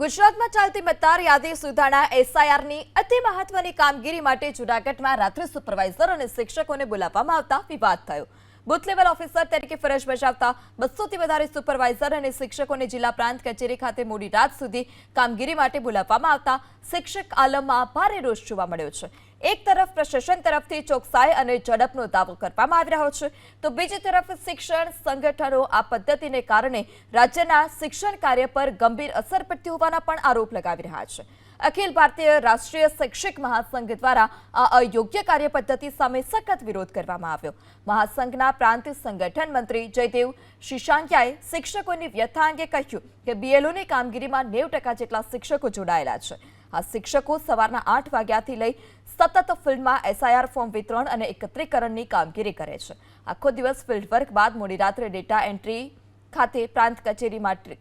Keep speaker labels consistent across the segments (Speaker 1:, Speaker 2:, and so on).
Speaker 1: ગુજરાતમાં ચાલતી મતદાર યાદી સુધારણા એસઆઈઆરની અતિ મહત્વની કામગીરી માટે જૂનાગઢમાં રાત્રિ સુપરવાઇઝર અને શિક્ષકોને બોલાવવામાં આવતા વિવાદ થયો. બુથ લેવલ ઓફિસર તરીકે ફરજ બજાવતા બસોથી વધારે સુપરવાઇઝર અને શિક્ષકોને જિલ્લા પ્રાંત કચેરી ખાતે મોડી રાત સુધી કામગીરી માટે બોલાવવામાં આવતા શિક્ષક આલમમાં ભારે રોષ જોવા મળ્યો છે. એક તરફ પ્રશાસન તરફથી ચોકસાઈ અને ઝડપનો દાવો કરવામાં આવી રહ્યો છે, તો બીજી તરફ શિક્ષણ સંગઠનો આ પદ્ધતિને કારણે રાજ્યના શિક્ષણ કાર્ય પર ગંભીર અસર પડતી હોવાના પણ આરોપ લગાવી રહ્યા છે. અખિલ ભારતીય રાષ્ટ્રીય શૈક્ષિક મહાસંઘ દ્વારા આ અયોગ્ય કાર્ય પદ્ધતિ સામે સખત વિરોધ કરવામાં આવ્યો. મહાસંઘના પ્રાંત સંગઠન મંત્રી જયદેવ શિશાંકિયાએ શિક્ષકોની વ્યથા અંગે કહ્યું કે બીએલઓની કામગીરીમાં નેવ ટકા જેટલા શિક્ષકો જોડાયેલા છે. આ શિક્ષકો સવારના આઠ વાગ્યાથી લઈ સતત ફિલ્ડમાં એસઆઈઆર ફોર્મ વિતરણ અને એકત્રીકરણની કામગીરી કરે છે. આખો દિવસ ફિલ્ડ વર્ક બાદ મોડી રાત્રે ડેટા એન્ટ્રી ખાતે પ્રાંત કચેરી માટે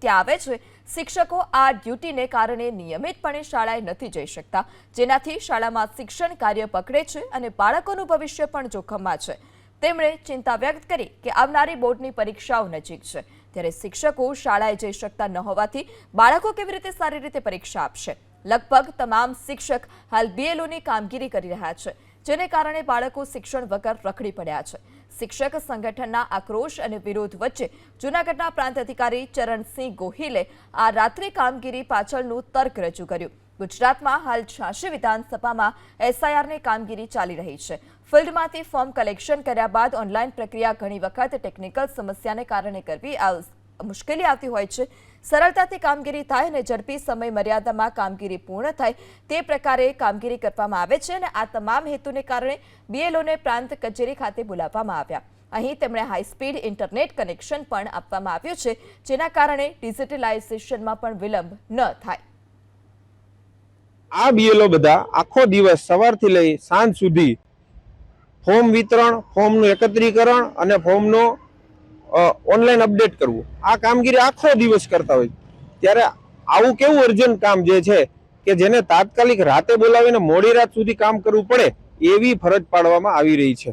Speaker 1: ત્યાં આવે છે, શિક્ષકો આ ડ્યુટીને કારણે નિયમિતપણે શાળાએ નથી જઈ શકતા. જેનાથી શાળામાં શિક્ષણ કાર્ય પકડે છે અને બાળકોનું ભવિષ્ય પણ જોખમમાં છે. તેમણે ચિંતા વ્યક્ત કરી કે આવનારી બોર્ડની પરીક્ષાઓ નજીક છે. ત્યારે શિક્ષકો શાળાએ જઈ શકતા ન હોવાથી બાળકો કેવી રીતે સારી રીતે પરીક્ષા આપશે? લગભગ તમામ શિક્ષક હાલ બીએલઓની કામગીરી કરી રહ્યા છે. જેને કારણે બાળકો શિક્ષણ વગર રખડી પડ્યા છે. શિક્ષક સંગઠનના આક્રોશ અને વિરોધ વચ્ચે જૂનાગઢના પ્રાંત અધિકારી ચરણસિંહ ગોહિલે આ રાત્રિ કામગીરી પાછળનું તર્ક રજૂ કર્યું. ગુજરાતમાં હાલ છ્યાસી વિધાનસભામાં એસઆઈઆરની કામગીરી ચાલી રહી છે. ફિલ્ડમાંથી ફોર્મ કલેક્શન કર્યા બાદ ઓનલાઈન પ્રક્રિયા ઘણી વખત ટેકનિકલ સમસ્યાને કારણે કરવી આવ- મુશ્કેલી આવતી હોય છે. સરળતાથી કામગીરી થાય અને ઝડપી સમય મર્યાદામાં કામગીરી પૂર્ણ થાય તે પ્રકારે કામગીરી કરવામાં આવે છે અને આ તમામ હેતુને કારણે બીએલઓને પ્રાંત કચેરી ખાતે બોલાવવામાં આવ્યા. અહીં તેમણે હાઈસ્પીડ ઇન્ટરનેટ કનેક્શન પણ આપવામાં આવ્યું છે, જેના કારણે ડિજિટલાઇઝેશનમાં પણ વિલંબ ન થાય.
Speaker 2: આ બીએલઓ બધા આખો દિવસ સવારથી લઈ સાંજ સુધી ફોર્મ વિતરણ, ફોર્મનું એકત્રીકરણ અને ફોર્મનો ઓનલાઈન અપડેટ કરવું. આ કામગીરી આખો દિવસ કરતા હોય ત્યારે આવું કેવું અર્જન્ટ કામ જે છે કે જેને તાત્કાલિક રાતે બોલાવીને મોડી રાત સુધી કામ કરવું પડે એવી ફરજ પાડવામાં આવી રહી છે.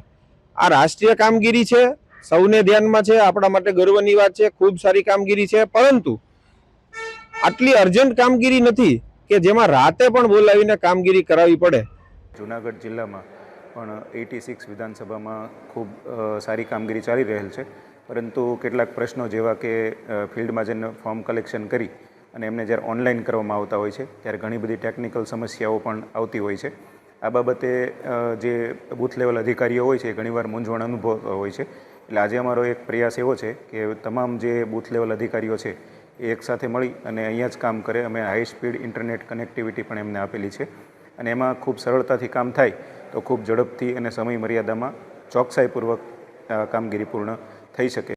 Speaker 2: આ રાષ્ટ્રીય કામગીરી છે, સૌને ધ્યાનમાં છે, આપણા માટે ગર્વની વાત છે, ખૂબ સારી કામગીરી છે, પરંતુ આટલી અર્જન્ટ કામગીરી નથી કે જેમાં રાતે પણ બોલાવીને કામગીરી કરાવવી પડે.
Speaker 3: જુનાગઢ જિલ્લામાં પણ એટી સિક્સ વિધાનસભામાં ખૂબ સારી કામગીરી ચાલી રહેલ છે. પરંતુ કેટલાક પ્રશ્નો જેવા કે ફિલ્ડમાં જઈને ફોર્મ કલેક્શન કરી અને એમને જ્યારે ઓનલાઈન કરવામાં આવતા હોય છે, ત્યારે ઘણી બધી ટેકનિકલ સમસ્યાઓ પણ આવતી હોય છે. આ બાબતે જે બૂથ લેવલ અધિકારીઓ હોય છે ઘણીવાર મૂંઝવણ અનુભવતા હોય છે. એટલે આજે અમારો એક પ્રયાસ એવો છે કે તમામ જે બૂથ લેવલ અધિકારીઓ છે, એ એકસાથે મળી અને અહીંયા જ કામ કરે. અમે હાઈ સ્પીડ ઇન્ટરનેટ કનેક્ટિવિટી પણ એમને આપેલી છે. અને એમાં ખૂબ સરળતાથી કામ થાય તો ખૂબ ઝડપથી અને સમય મર્યાદામાં ચોકસાઈપૂર્વક કામગીરી પૂર્ણ થઈ શકે